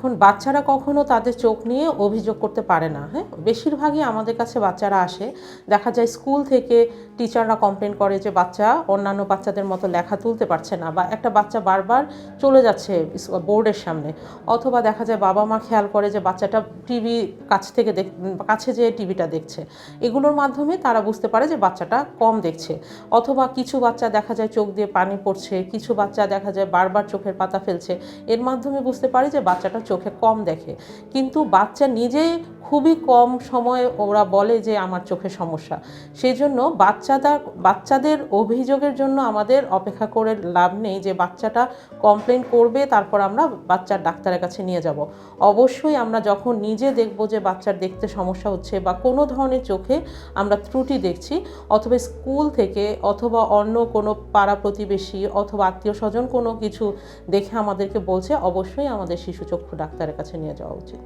এখন বাচ্চারা কখনো তাদের চোখ নিয়ে অভিযোগ করতে পারে না হ্যাঁ? বেশিরভাগই আমাদের কাছে বাচ্চারা আসে। দেখা যায় স্কুল থেকে টিচাররা কমপ্লেন করে যে বাচ্চা অন্যান্য বাচ্চাদের মতো লেখা তুলতে পারছে না বা একটা বাচ্চা বারবার চলে যাচ্ছে বোর্ডের সামনে। অথবা দেখা যায় বাবা মা খেয়াল করে যে বাচ্চাটা টিভি কাছ থেকে দেখ, কাছে যেয়ে টিভিটা দেখছে। এগুলোর মাধ্যমে তারা বুঝতে পারে যে বাচ্চাটা কম দেখছে। অথবা কিছু বাচ্চা দেখা যায় চোখ দিয়ে পানি পড়ছে, কিছু বাচ্চা দেখা যায় বারবার চোখের পাতা ফেলছে। এর মাধ্যমে বুঝতে পারে যে বাচ্চাটা চোখে কম দেখে। কিন্তু বাচ্চা নিজে খুবই কম সময়ে ওরা বলে যে আমার চোখে সমস্যা। সেই জন্য বাচ্চাটা, বাচ্চাদের অভিযোগের জন্য আমাদের অপেক্ষা করে লাভ নেই যে বাচ্চাটা কমপ্লেন করবে, তারপর আমরা বাচ্চার ডাক্তারের কাছে নিয়ে যাব। অবশ্যই আমরা যখন নিজে দেখব যে বাচ্চার দেখতে সমস্যা হচ্ছে বা কোনো ধরনের চোখে আমরা ত্রুটি দেখছি, অথবা স্কুল থেকে অথবা অন্য কোনো পাড়া প্রতিবেশী অথবা আত্মীয় স্বজন কোনো কিছু দেখে আমাদেরকে বলছে, অবশ্যই আমাদের শিশু চক্ষু ডাক্তারের কাছে নিয়ে যাওয়া উচিত।